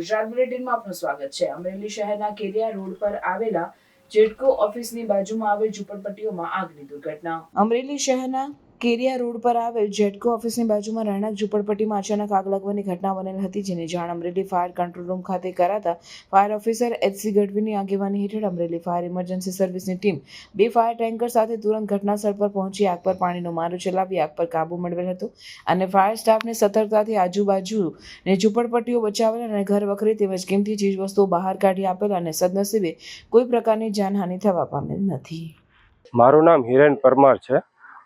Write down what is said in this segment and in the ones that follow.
ગુજરાત બુલેટિનમાં આપનું સ્વાગત છે. અમરેલી શહેરના કેરિયા રોડ પર આવેલા જેટકો ઓફિસની બાજુમાં આવેલ ઝુંપડપટ્ટીઓમાં આગની દુર્ઘટના. અમરેલી શહેરના કેરિયા રોડ પર આવેલ જેટકો ઓફિસની બાજુમાં રહેણાંક ઝૂંપડપટ્ટીમાં અચાનક આગ લાગવાની ઘટના બનેલ હતી, જેની જાણ અમરેલી ફાયર કંટ્રોલ રૂમ ખાતે કરાતા ફાયર ઓફિસર એચસી ગઢવીની આગેવાની હેઠળ અમરેલી ફાયર ઇમરજન્સી સર્વિસની ટીમ બે ફાયર ટેન્કર સાથે તુરંત ઘટનાસ્થળ પર પહોંચી આગ પર પાણીનો મારો ચલાવી આગ પર કાબુ મેળવેલ હતો અને ફાયર સ્ટાફને સતર્કતાથી આજુબાજુ ને ઝૂંપડપટ્ટીઓ બચાવેલ અને ઘર વખરી તેમજ કિંમતી ચીજવસ્તુઓ બહાર કાઢી આપેલ અને સદનસીબે કોઈ પ્રકારની જાનહાનિ થવા પામેલ નથી. મારું નામ હિરેન પરમાર છે.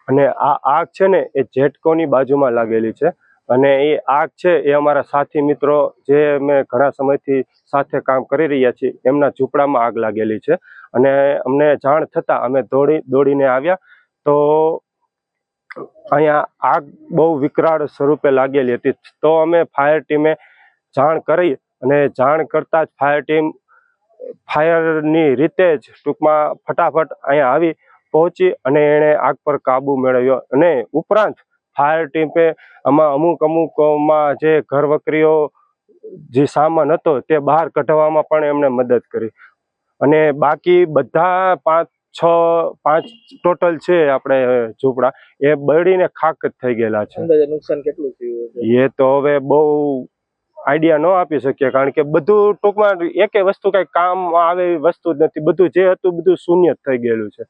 અને આ આગ છે ને એ જેટકોની બાજુમાં લાગેલી છે. અને એ આગ છે એ અમારા સાથી મિત્રો જે અમે ઘણા સમયથી સાથે કામ કરી રહ્યા છીએ, એમના ઝૂંપડામાં આગ લાગેલી છે. અને અમને જાણ થતાં અમે દોડી, દોડીને આવ્યા. તો અહીંયા આગ બહુ વિકરાળ સ્વરૂપે લાગેલી હતી. તો અમે ફાયર ટીમે જાણ કરી અને જાણ કરતાં જ ફાયર ટીમ ફાયરની રીતે જ ટૂંકમાં ફટાફટ અહીંયા આવી પહોંચી અને એણે આગ પર કાબુ મેળવ્યો અને ઉપરાંત ફાયર ટીમે આમાં અમુક અમુકમાં જે ઘરવકરીઓ જે સામાન હતો તે બહાર કઢાવવામાં પણ એમણે મદદ કરી. અને બાકી બધા પાંચ છ પાંચ ટોટલ છે આપણે ઝૂંપડા એ બળીને ખાક જ થઈ ગયેલા છે. નુકસાન કેટલું થયું એ તો હવે બહુ આઈડિયા ન આપી શકીએ કારણ કે બધું ટૂંકમાં એકે વસ્તુ કઈ કામ આવે એવી વસ્તુ જ નથી. બધું જે હતું બધું શૂન્ય જ થઈ ગયેલું છે.